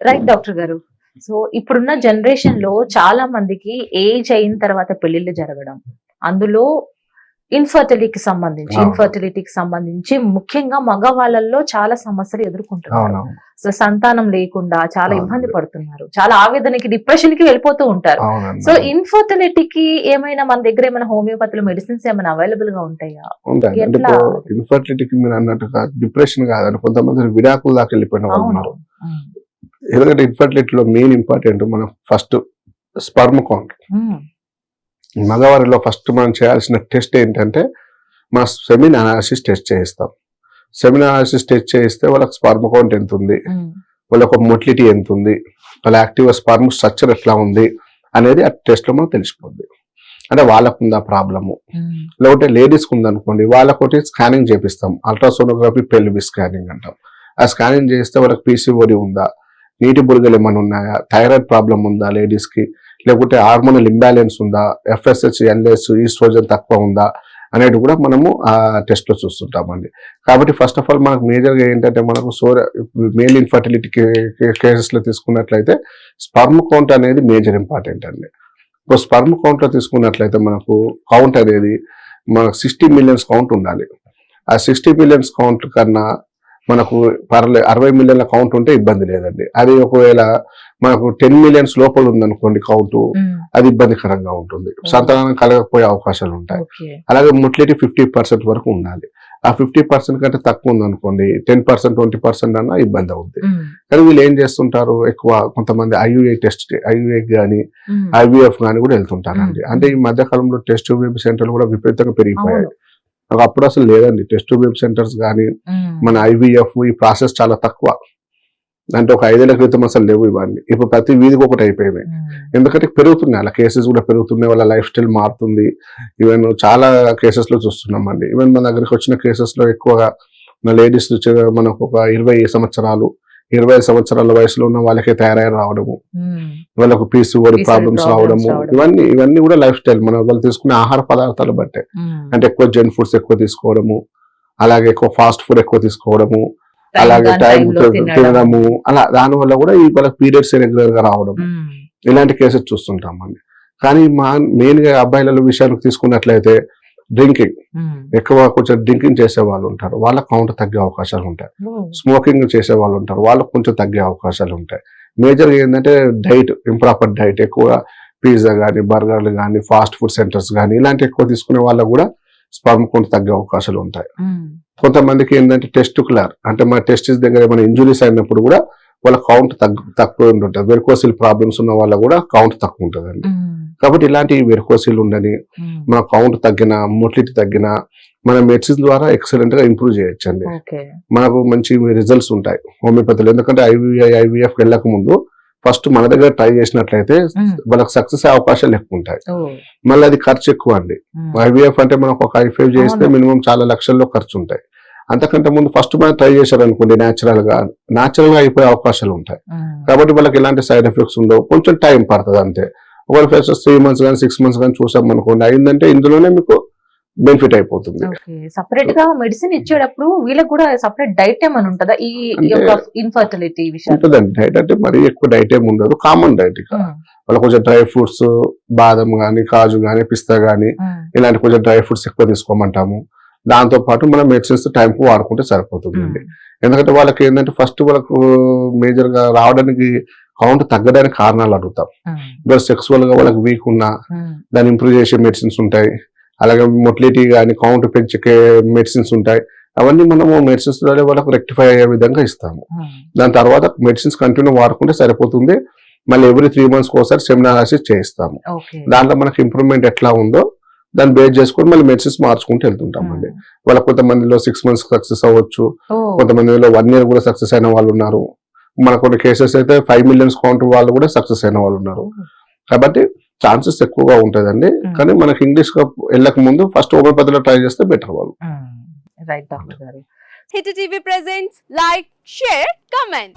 Right doctor గారు? So ఇప్పుడున్న జనరేషన్లో చాలా మందికి ఏజ్ అయిన తర్వాత పెళ్ళిళ్ళు జరగడం. అందులో ఇన్ఫర్టిలిటీకి సంబంధించి. ఇన్ఫర్టిలిటీకి సంబంధించి ముఖ్యంగా మగవాళ్ళల్లో చాలా సమస్యలు ఎదుర్కొంటున్నారు. అసలు సంతానం లేకుండా చాలా. ఇబ్బంది పడుతున్నారు. చాలా ఆవేదనకి డిప్రెషన్కి వెళ్ళిపోతూ ఉంటారు. సో ఇన్ఫర్టిలిటీకి ఏమైనా మన దగ్గర ఏమైనా హోమియోపతిలో మెడిసిన్స్ ఏమైనా అవైలబుల్గా ఉంటాయా ఇన్ఫర్టిలిటీకి మీరు అన్నట్టుగా డిప్రెషన్ కాదండి కొంతమంది విడాకుల దాకా వెళ్ళిపోయిన వాళ్ళు ఉన్నారు. ఎందుకంటే ఇన్ఫర్టిలిటీలో మెయిన్ ఇంపార్టెంట్ మనం ఫస్ట్ స్పర్మ్ కౌంట్. మగవారిలో ఫస్ట్ మనం చేయాల్సిన టెస్ట్ ఏంటంటే మన సెమిన్ అనాలిసిస్ టెస్ట్ చేయిస్తాం. సెమిన్ అనాలిసిస్ టెస్ట్ చేయిస్తే వాళ్ళకి స్పర్మ్ కౌంట్ ఎంత ఉంది ఉమ్. వాళ్ళ ఒక మొటిలిటీ ఎంత ఉంది వాళ్ళ యాక్టివ్ స్పర్మ్ స్ట్రక్చర్ ఎట్లా ఉంది? అనేది ఆ టెస్ట్లో మనకు తెలిసిపోద్ది. అంటే వాళ్ళకు ఉందా ప్రాబ్లము? ఉమ్. లేకపోతే లేడీస్కి ఉందనుకోండి వాళ్ళకొకటి స్కానింగ్ చేపిస్తాం. అల్ట్రాసోనోగ్రఫీ పెల్వి స్కానింగ్ అంటాం. ఆ స్కానింగ్ చేస్తే వాళ్ళకి పీసీఓడి ఉందా? నీటి బురుగలు ఏమైనా ఉన్నాయా? థైరాయిడ్ ప్రాబ్లం ఉందా లేడీస్కి? లేకుంటే హార్మోనల్ ఇంబ్యాలెన్స్ ఉందా? ఎఫ్ఎస్హెచ్ ఎల్ఎస్ ఈస్ట్రోజన్ తక్కువ ఉందా? అనేది కూడా మనము ఆ టెస్ట్లో చూస్తుంటామండి. కాబట్టి ఫస్ట్ ఆఫ్ ఆల్ మనకు మేజర్గా ఏంటంటే మనకు సోర మేల్ ఇన్ఫర్టిలిటీ కేసెస్లో తీసుకున్నట్లయితే స్పర్మ్ కౌంట్ అనేది మేజర్ ఇంపార్టెంట్ అండి. ఇప్పుడు స్పర్మ్ కౌంట్లో తీసుకున్నట్లయితే మనకు కౌంట్ అనేది మనకు సిక్స్టీ మిలియన్స్ కౌంట్ ఉండాలి. ఆ సిక్స్టీ మిలియన్స్ కౌంట్ కన్నా మనకు పర్లే అరవై మిలియన్ల కౌంట్ ఉంటే ఇబ్బంది లేదండి అది ఒకవేళ మనకు టెన్ మిలియన్స్ లోపల ఉందనుకోండి కౌంట్. అది ఇబ్బందికరంగా ఉంటుంది సంతానం కలగకపోయే అవకాశాలు ఉంటాయి అలాగే మొటిలిటీ ఫిఫ్టీ పర్సెంట్ వరకు ఉండాలి ఆ ఫిఫ్టీ పర్సెంట్ కంటే తక్కువ ఉందనుకోండి టెన్ పర్సెంట్ ట్వంటీ పర్సెంట్ అన్న ఇబ్బంది అవుద్ది. కానీ వీళ్ళు ఏం చేస్తుంటారు ఎక్కువ కొంతమంది ఐయుఏ టెస్ట్ ఐయుఏ కానీ. ఐవీఎఫ్ కానీ కూడా వెళ్తుంటారండి. అంటే ఈ మధ్య కాలంలో టెస్ట్ సెంటర్లు కూడా విపరీతంగా పెరిగిపోయాయి. నాకు అప్పుడు అసలు లేదండి. టెస్ట్ బేబీ సెంటర్స్ కానీ. మన ఐవీఎఫ్ ఈ ప్రాసెస్ చాలా తక్కువ. అంటే ఒక ఐదేళ్ళ క్రితం అసలు లేవు ఇవన్నీ. ఇప్పుడు ప్రతి వీధికి ఒకటి అయిపోయింది. ఉమ్. ఎందుకంటే పెరుగుతున్నాయి. అలా కేసెస్ కూడా పెరుగుతున్నాయి. వాళ్ళ లైఫ్ స్టైల్ మారుతుంది. ఈవెన్ చాలా కేసెస్లో చూస్తున్నాం అండి ఈవెన్ మన దగ్గరికి వచ్చిన కేసెస్లో ఎక్కువగా మన లేడీస్ మనకు ఒక ఇరవై సంవత్సరాలు ఇరవై సంవత్సరాల వయసులో ఉన్న వాళ్ళకి థైరాయిడ్ రావడము. వాళ్ళకు పీసీఓడి PCOD ప్రాబ్లమ్స్ రావడము రావడం. ఇవన్నీ ఇవన్నీ కూడా లైఫ్ స్టైల్ మన వాళ్ళు తీసుకునే ఆహార పదార్థాలు బట్టే. అంటే ఎక్కువ జంక్ ఫుడ్స్ ఎక్కువ తీసుకోవడము అలాగే ఎక్కువ ఫాస్ట్ ఫుడ్ ఎక్కువ తీసుకోవడము అలాగే టైం. తినడము అలా దాని వల్ల కూడా ఈ వాళ్ళకి పీరియడ్స్ రెగ్యులర్గా రావడం. ఇలాంటి కేసెస్ చూస్తుంటామండి కానీ మా మెయిన్గా అబ్బాయిల విషయానికి తీసుకున్నట్లయితే డ్రింకింగ్. ఎక్కువ కొంచెం డ్రింకింగ్ చేసే వాళ్ళు ఉంటారు. వాళ్ళ కౌంట్ తగ్గే అవకాశాలు ఉంటాయి. స్మోకింగ్ చేసే వాళ్ళు ఉంటారు. వాళ్ళకు కొంచెం తగ్గే అవకాశాలు ఉంటాయి. మేజర్ ఏంటంటే డైట్ ఇంప్రాపర్ డైట్. ఎక్కువ పిజ్జా కానీ బర్గర్లు కానీ ఫాస్ట్ ఫుడ్ సెంటర్స్ కానీ ఇలాంటి ఎక్కువ తీసుకునే వాళ్ళకు కూడా స్పర్మ్ కౌంట్ తగ్గే అవకాశాలు ఉంటాయి. కొంతమందికి ఏంటంటే టెస్టికులర్ అంటే మన టెస్టిస్ దగ్గర ఏమైనా ఇంజురీస్ అయినప్పుడు కూడా వాళ్ళ కౌంట్ తగ్గు తక్కువ ఉంటుంది వెరికోసిల్ ప్రాబ్లమ్స్ ఉన్న వాళ్ళ కూడా కౌంట్ తక్కువ ఉంటుందండి. కాబట్టి ఇలాంటి వెరికోసిల్ ఉండని. మన కౌంట్ తగ్గిన మొటిలిటీ తగ్గిన మన మెడిసిన్ ద్వారా ఎక్సలెంట్గా ఇంప్రూవ్ చేయొచ్చండి మనకు మంచి రిజల్ట్స్ ఉంటాయి హోమియోపతిలో ఎందుకంటే ఐవీఐ ఐవీఎఫ్ వెళ్ళక ముందు ఫస్ట్ మన దగ్గర ట్రై చేసినట్లయితే. వాళ్ళకి సక్సెస్ అయ్యే అవకాశాలు ఎక్కువ ఉంటాయి. మళ్ళీ అది ఖర్చు ఎక్కువ అండి. ఐవీఎఫ్ అంటే మనకు ఒక ఐఫైవ్ చేస్తే. మినిమం చాలా లక్షల్లో ఖర్చు ఉంటాయి అంతకంటే ముందు ఫస్ట్ మనం ట్రై చేశారు అనుకోండి న్యాచురల్గా న్యాచురల్గా అయిపోయే అవకాశాలు ఉంటాయి. కాబట్టి వాళ్ళకి ఎలాంటి సైడ్ ఎఫెక్ట్స్ ఉండవు. కొంచెం టైం పడుతుంది అంతే. ఒకవేళ ఫస్ట్ త్రీ మంత్స్ కానీ సిక్స్ మంత్స్ కానీ చూసాం అనుకోండి అయిందంటే ఇందులోనే మీకు బెనిఫిట్ అయిపోతుంది. సపరేట్గా మెడిసిన్ ఇచ్చేటప్పుడు వీళ్ళకి కూడా సపరేట్ డైట్ ఏమైనా ఉంటుందా? ఈ ఇన్ఫర్టిలిటీ విషయం ఉంటుందండి. డైట్ అంటే మరీ ఎక్కువ డైట్ ఏమి ఉండదు. కామన్ డైట్ ఇక. వాళ్ళకి కొంచెం డ్రై ఫ్రూట్స్ బాదం కానీ కాజు కానీ పిస్తా కానీ ఇలాంటి కొంచెం డ్రై ఫ్రూట్స్ ఎక్కువ తీసుకోమంటాము. దాంతో పాటు మనం మెడిసిన్స్ టైం కు వాడుకుంటే సరిపోతుందండి ఎందుకంటే వాళ్ళకి ఏంటంటే ఫస్ట్ వాళ్ళకు మేజర్గా రావడానికి కౌంట్ తగ్గడానికి కారణాలు అడుగుతాం. ఇప్పుడు సెక్సువల్గా వాళ్ళకి వీక్ ఉన్నా దాన్ని ఇంప్రూవ్ చేసే మెడిసిన్స్ ఉంటాయి. అలాగే మొటిలిటీ కానీ కౌంట్ పెంచే మెడిసిన్స్ ఉంటాయి. అవన్నీ మనము మెడిసిన్స్ ద్వారా వాళ్ళకు రెక్టిఫై అయ్యే విధంగా ఇస్తాము. దాని తర్వాత మెడిసిన్స్ కంటిన్యూ వాడుకుంటే సరిపోతుంది. మళ్ళీ ఎవ్రీ త్రీ మంత్స్ ఒకసారి సెమినారాసిస్ చేయిస్తాము. ఓకే. దాంట్లో మనకి ఇంప్రూవ్మెంట్ ఎట్లా ఉందో దాన్ని బేస్ చేసుకొని మళ్ళీ మెడిసిన్స్ మార్చుకుంటూ వెళ్తుంటామండి. వాళ్ళ కొంతమందిలో సిక్స్ మంత్స్ సక్సెస్ అవ్వచ్చు కొంతమందిలో వన్ ఇయర్ కూడా సక్సెస్ అయిన వాళ్ళు ఉన్నారు. మన కొన్ని కేసెస్ అయితే ఫైవ్ మిలియన్స్ కౌంట్ వాళ్ళు కూడా సక్సెస్ అయిన వాళ్ళు ఉన్నారు. కాబట్టి ఛాన్సెస్ ఎక్కువగా ఉంటుందండి. కానీ మనకి ఇంగ్లీష్గా వెళ్ళక ముందు ఫస్ట్ హోమియోపతిలో ట్రై చేస్తే బెటర్ వాళ్ళు. రైట్ డాక్టర్ గారు. Hit TV presents like share comment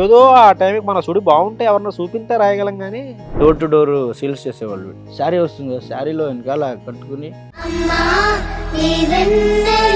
ఏదో ఆ టైంకి మన సుడి బాగుంటే ఎవరన్నా చూపిస్తే రాయగలం కానీ డోర్ టు డోర్ సేల్స్ చేసేవాళ్ళు. శారీ వస్తుంది శారీలో వెనకాల కట్టుకుని. అమ్మా నీ వెన్నెలా